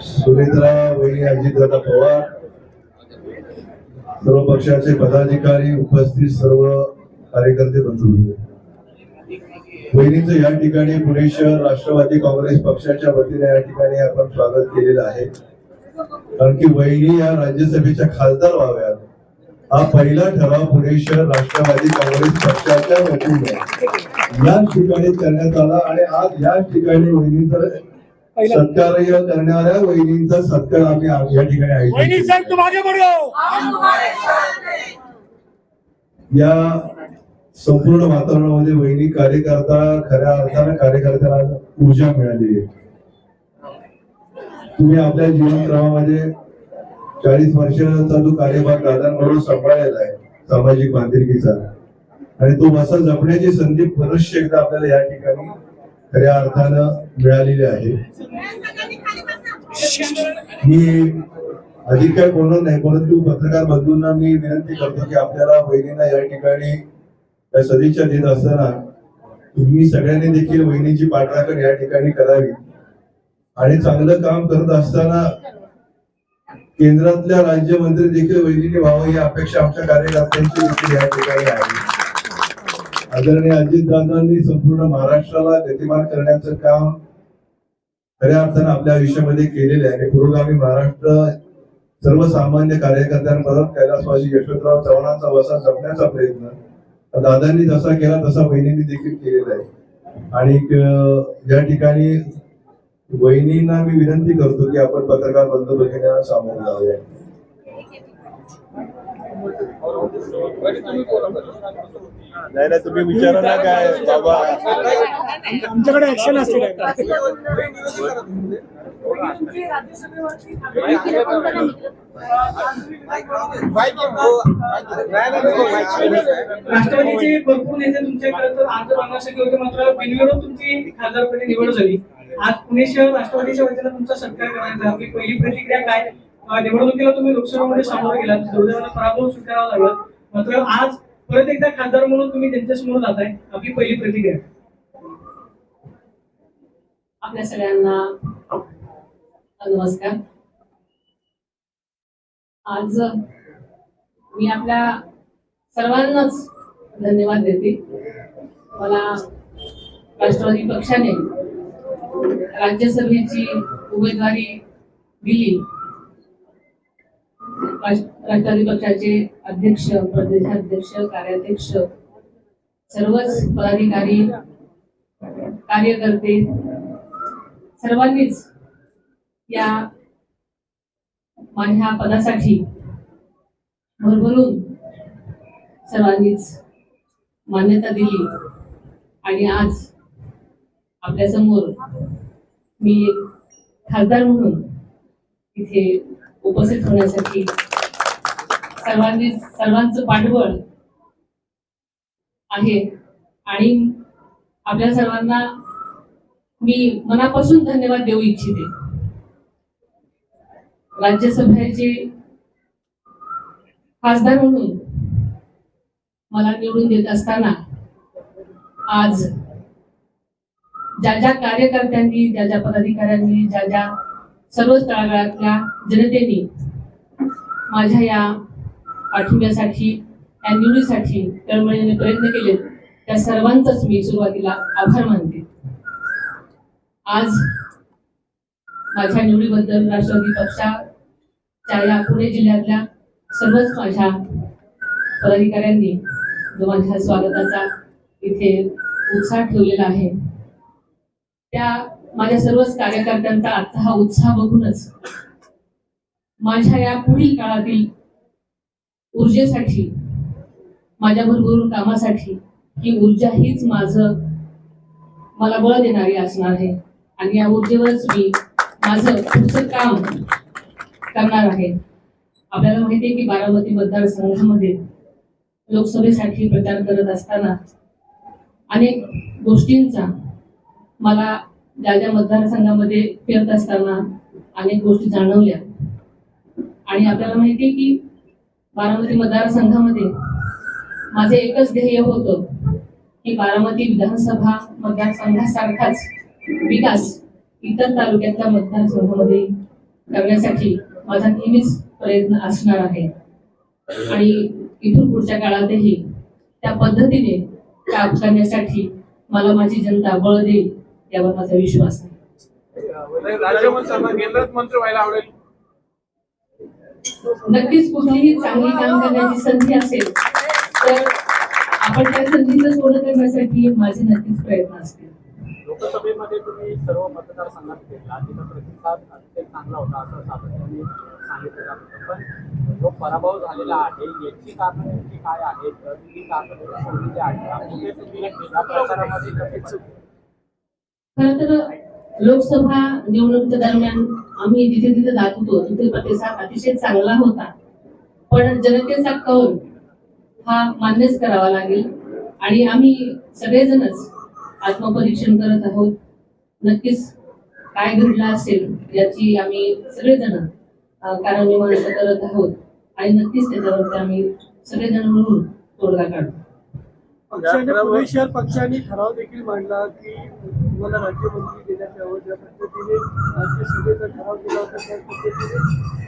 सुमित्रा वहिनी अजितदादा पवार सर्व पक्षाचे पदाधिकारी उपस्थित सर्व कार्यकर्ते बंधू. वहिनीचं या ठिकाणी पुणे शहर राष्ट्रवादी काँग्रेस पक्षाच्या वतीने या ठिकाणी आपण स्वागत केलेलं आहे. कारण की वहिनी या राज्यसभेच्या खासदार व्हाव्यात. हा पहिला ठराव पुणे शहर राष्ट्रवादी काँग्रेस पक्षाच्या वतीने याच ठिकाणी करण्यात आला आणि आज याच ठिकाणी वहिनीचं सत्कार्य करणाऱ्या वहिनींचा सत्कार आम्ही या ठिकाणी आयोजित वहीनी केला. साहब तुम आगे बढ़ो या संपूर्ण वातावरणामध्ये वहिनी कार्यकर्ता खऱ्या अर्थानं कार्यकर्त्याला ऊर्जा मिळाली आहे. तुम्ही आपल्या जीवनक्रमामध्ये चाळीस वर्षाचा जो कार्यभाग दादांबरोबर सांभाळलेला आहे सामाजिक बांधिलकीचा आणि तो असा जपण्याची संधी बरेचशे एकदा आपल्याला या ठिकाणी खऱ्या अर्थानं मिळालेले आहे. मी अधिक काय बोलणार नाही परंतु पत्रकार बंधूंना मी विनंती करतो की आपल्याला वहिनींना या ठिकाणी या सदिच्छा देत असताना तुम्ही सगळ्यांनी देखील वहिनीची पाठराखण या ठिकाणी करावी. आणि चांगलं काम करत असताना केंद्रातल्या राज्यमंत्री देखील वहिनीने व्हावं ही अपेक्षा आमच्या कार्यकर्त्यांची देखील या ठिकाणी आहे. आदरणीय अजितदादांनी संपूर्ण महाराष्ट्राला गतिमान करण्याचं काम खऱ्या अर्थानं आपल्या आयुष्यामध्ये केलेले आहे. आणि पुरोगामी महाराष्ट्र सर्वसामान्य कार्यकर्त्यांपर्यंत कैलासवासी यशवंतराव चव्हाणांचा वसा जपण्याचा प्रयत्न. दादांनी जसा केला तसा वहिनींनी देखील केलेला आहे. आणि या ठिकाणी वहिनींना मी विनंती करतो की आपण पत्रकार बंधू भगिनींना सामोरं जाऊया. नाही नाही तुम्ही विचारा ना काय बाबा. आमच्याकडे ऍक्शन असते काय? राष्ट्रवादीचे भरपूर नेते तुमच्याकडे तर आज मागण्यासाठी होते मात्र बिनविरोध तुमची खासदारपदी निवड झाली. आज पुणे शहर राष्ट्रवादीच्या वतीनं तुमचा सत्कार. आपली पहिली प्रतिक्रिया काय? निवडणुकीला तुम्ही लोकसभेमध्ये सामोरे गेलात. दुर्दैवाला पराभव स्वीकारावा लागला. मात्र आज परत एकदा खासदार म्हणून तुम्ही त्यांच्यासमोर जाताय. आपली पहिली प्रतिक्रिया. आपल्या सगळ्यांना नमस्कार. आज मी आपल्या सर्वांनाच धन्यवाद देते. मला राष्ट्रवादी पक्षाने राज्यसभेची उमेदवारी दिली. राष्ट्रवादी पक्षाचे अध्यक्ष प्रदेशाध्यक्ष कार्याध्यक्ष सर्वच पदाधिकारी कार्यकर्ते सर्वांनीच या माझ्या पदासाठी भरभरून सर्वांनीच मान्यता दिली आणि आज आपल्यासमोर मी खासदार म्हणून इथे उपस्थित होण्यासाठी सर्वांनी सर्वांचं पाठबळ आहे. आणि आपल्या सर्वांना मी मनापासून धन्यवाद देऊ इच्छिते. राज्यसभेचे खासदार म्हणून मला निवडून देत असताना आज ज्या ज्या कार्यकर्त्यांनी ज्या ज्या पदाधिकाऱ्यांनी ज्या ज्या सर्व तळागाळातल्या जनतेने माझ्या या आठवड्यासाठी त्या निवडीसाठी तळमळीने प्रयत्न केले त्या सर्वांचाच मी सुरुवातीला आभार मानते. आज माझ्या निवडीबद्दल राष्ट्रवादी पक्षाच्या या पुणे जिल्ह्यातल्या सर्वच माझ्या पदाधिकाऱ्यांनी जो माझ्या स्वागताचा इथे उत्साह ठेवलेला आहे त्या माझ्या सर्वच कार्यकर्त्यांचा आजचा हा उत्साह बघूनच माझ्या या पुढील काळातील ऊर्जेसाठी माझ्या भरभरून कामासाठी ही ऊर्जा हीच माझं मला बळ देणारी असणार आहे. आणि या ऊर्जेवरच मी माझं पुढचं काम करणार आहे. आपल्याला माहिती आहे की बारामती मतदारसंघामध्ये लोकसभेसाठी प्रचार करत असताना अनेक गोष्टींचा मला ज्या ज्या मतदारसंघामध्ये फिरत असताना अनेक गोष्टी जाणवल्या. आणि आपल्याला माहिती आहे की बारामती मतदारसंघामध्ये माझे एकच ध्येय होतं की बारामती विधानसभा मतदारसंघासारखाच विकास इतर तालुक्यातल्या मतदारसंघामध्ये करण्यासाठी माझा नेहमीच प्रयत्न असणार आहे. आणि इथून पुढच्या काळातही त्या पद्धतीने काम करण्यासाठी मला माझी जनता बळ देईल यावर माझा विश्वास आहे. नक्कीच कुठलीही चांगली काम करण्याची संधी असेल तर आपण त्या संधीचं सोनं करण्यासाठी माझे नक्कीच प्रयत्न असतील लोकसभेमध्ये तुम्ही सर्व मतदारसंघात फिरला तिथं प्रतिसाद अत्यंत चांगला होता असं सातत्याने सांगितलं जात होतं पण जो पराभव झालेला आहे याची कारणं नेमकी काय आहेत ती कारणं तुम्ही शोधलेली आहेत कुठे तुम्ही या प्रचारामध्ये कसे चुकले? खरं तर लोकसभा निवडणुकीच्या दरम्यान आम्ही जिथे तिथे जात होतो तिथे प्रतिसाद अतिशय चांगला होता. पण जनतेचा कौल हा मान्यच करावा लागेल. आणि आम्ही सगळेजणच आत्मपरीक्षण करत आहोत. नक्कीच काय घडलं असेल याची आम्ही सगळेजण कारणमीमांसा करत आहोत. आणि नक्कीच त्याच्यावरती आम्ही सगळेजण मिळून तोडगा काढू. पक्षाने पुणे शहर पक्षाने ठराव देखील मांडला की तुम्हाला राज्यमंत्री देण्यात यावं ज्या पद्धतीने राज्यसभेचा ठराव केला होता त्या पद्धतीने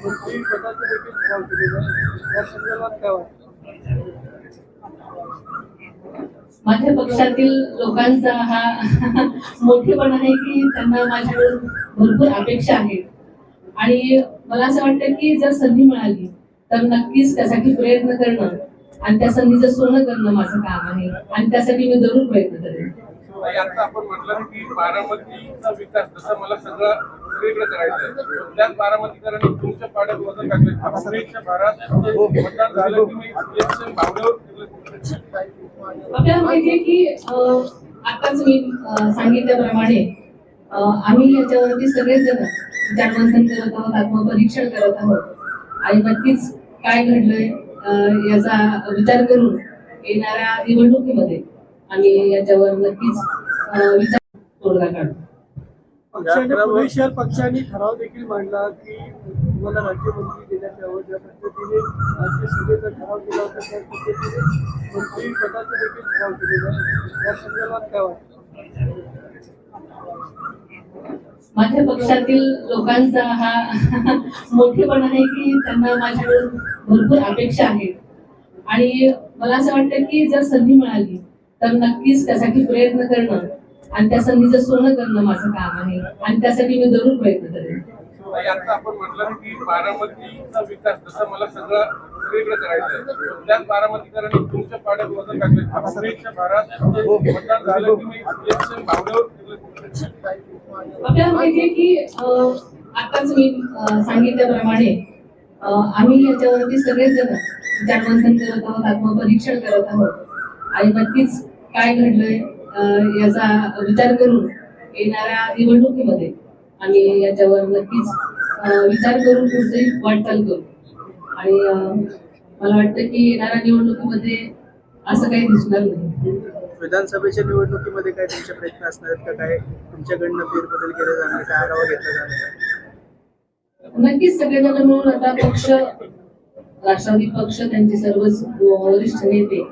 मंत्री पदाचा देखील ठराव केलेला आहे. या संदर्भात काय वाटतं? माझ्या पक्षातील लोकांचा हा मोठेपण आहे की त्यांना माझ्याकडून भरपूर अपेक्षा आहेत आणि मला असं वाटतं की जर संधी मिळाली तर नक्कीच त्यासाठी प्रयत्न करणं आणि त्या संधीचं सोनं करणं माझं काम आहे. आणि त्यासाठी मी जरूर प्रयत्न करेन. आता आपण म्हटलं की बारामतीचा विकास जसं मला सगळं सगळीकडे करायचं त्याच बारामतीकरांनी तुमच्या पाड्यात वजन टाकले पुणेच्या भागात मतदान झालं की मी इलेक्शन भावनेवर आपल्याला माहितीये की आताच मी सांगितल्याप्रमाणे आम्ही याच्यावरती सगळेच जण विचारमंथन करत आहोत आत्मपरीक्षण करत आहोत. आणि नक्कीच काय घडलंय याचा विचार करून येणाऱ्या निवडणुकीमध्ये आम्ही याच्यावर नक्कीच तोडगा काढू. पक्षाने शहर पक्षाने ठराव देखील मांडला की मला राज्यमंत्री देण्यात यावं ज्या पद्धतीने राज्यसभेचा ठराव केला होता त्या पद्धतीने मंत्री पदाचा देखील ठराव केलेला आहे या संदर्भात काय वाटतं? माझ्या पक्षातील लोकांचा हा मोठेपण आहे की त्यांना माझ्याकडून भरपूर अपेक्षा आहेत. आणि मला असं वाटतं की जर संधी मिळाली तर नक्कीच त्यासाठी प्रयत्न करणं आणि त्या संधीचं सोनं करणं माझं काम आहे. आणि त्यासाठी मी जरूर प्रयत्न करेन. आता आपण म्हटलं की बारामतीचा विकास जसं मला सगळं सगळीकडे करायचं आहे त्याच बारामतीकरांनी तुमच्या पाड्यात वजन टाकले पुणेच्या भागात मतदान झालं की मी इलेक्शन भावनेवर फिरलं. आपल्याला माहितीये की आताच मी सांगितल्याप्रमाणे आम्ही याच्यावरती सगळेच जण विचारमंथन करत आहोत आत्मपरीक्षण करत आहोत. आणि नक्कीच काय घडलंय? याचा विचार करून येणाऱ्या निवडणुकीमध्ये आम्ही याच्यावर नक्कीच विचार करून पुढची वाटचाल करू. आणि मला वाटतं की येणाऱ्या निवडणुकीमध्ये असं काही दिसणार नाही. विधानसभेच्या निवडणुकीमध्ये काय तुमचे प्रयत्न असणार आहेत का? काय तुमच्याकडनं फेरबदल केले जाणार काय आढावा घेतला जाणार? नक्कीच सगळेजण मिळून आता पक्ष राष्ट्रवादी पक्ष त्यांचे सर्वच वरिष्ठ नेते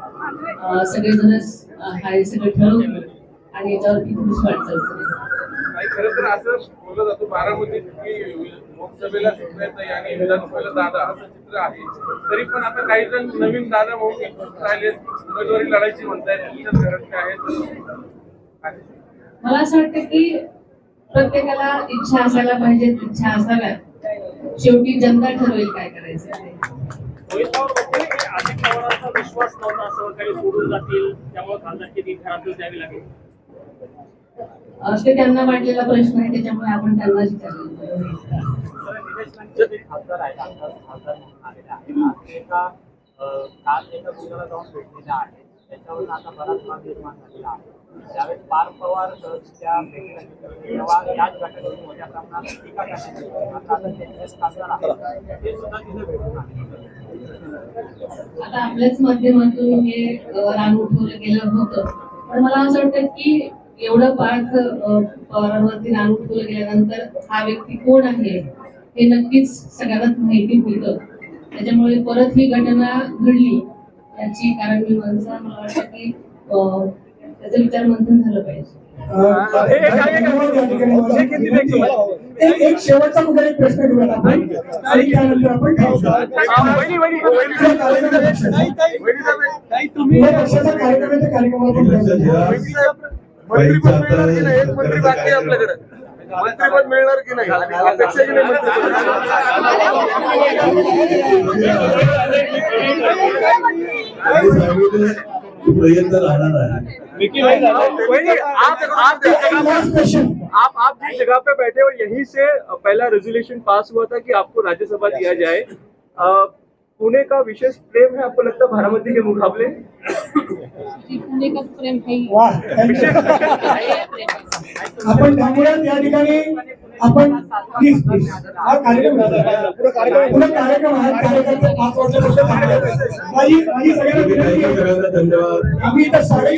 सगळेजणच हा सगळं ठरवून आणि याच्यावरती पुढची वाटचाल करेल नाही खरं तर असं बोललं जातं बारामतीत की लोकसभेला सुप्रियाताई आणि विधानसभेला दादा असं चित्र आहे. तरी पण आता काही जण नवीन दादा म्हणून इच्छुक राहिले उमेदवारी लढायची म्हणतायत आहेत. मला असं वाटतं की प्रत्येकाला इच्छा असायला पाहिजे इच्छा असाव्या शेवटी जनता ठरवेल काय करायचं. विश्वास नव्हता असं काही सोडून जातील त्यामुळे खासदारची ती घरातच द्यावी लागेल. अं, ते त्यांना वाटलेला प्रश्न आहे त्याच्यामुळे आपण त्यांना विचारलं. काल एका मुलाला जाऊन भेटलेल्या आहेत. त्याच्यावरून आता बराच वाद निर्माण झालेला आहे. त्यावेळेस पार्थ पवार त्या तेव्हा याच गटातून मोठ्या प्रमाणात टीका करण्यात आली आता आता ते खासदार आहेत. ते सुद्धा तिथे भेटून आले. आता आपल्याच माध्यमातून हे अ, रान उठवलं गेलं होतं. तर मला असं वाटतं की एवढं पार्थ पवारांवरती रान उठवलं गेल्यानंतर हा व्यक्ती कोण आहे हे नक्कीच सगळ्यांनाच माहिती होतं. त्याच्यामुळे परत ही घटना घडली. याची कारण मी मला वाटतं की त्याचं विचार मंथन झालं पाहिजे एक एक शेवटचा कुठला एक प्रश्न घेऊया आपण आणि त्यानंतर आपण तुम्ही पक्षाचा कार्यक्रम आहे त्या कार्यक्रमाला मंत्री बाकी आहे आपल्याकडे मंत्रीपद मिळणार की नाही? अपेक्षा की नाही प्रयत्न राहणार आहे आप आप जिस जगह आप आप जिस जगह पे बैठे हो यहीं से पहला रेजोल्यूशन पास हुआ था कि आपको राज्यसभा दिया जाए। पुणे का विशेष प्रेम है आपको लगता है बारामती के मुकाबले? पुणे का प्रेम है। आपण त्यामुळे त्या ठिकाणी आपण प्लीज प्लीज हा कार्यक्रम पुढे कार्यक्रम आहे. कार्यकर्ते पाच वाजल्यापासून थांबले. माझी माझी सगळ्यांना विनंती आम्ही इथं साडे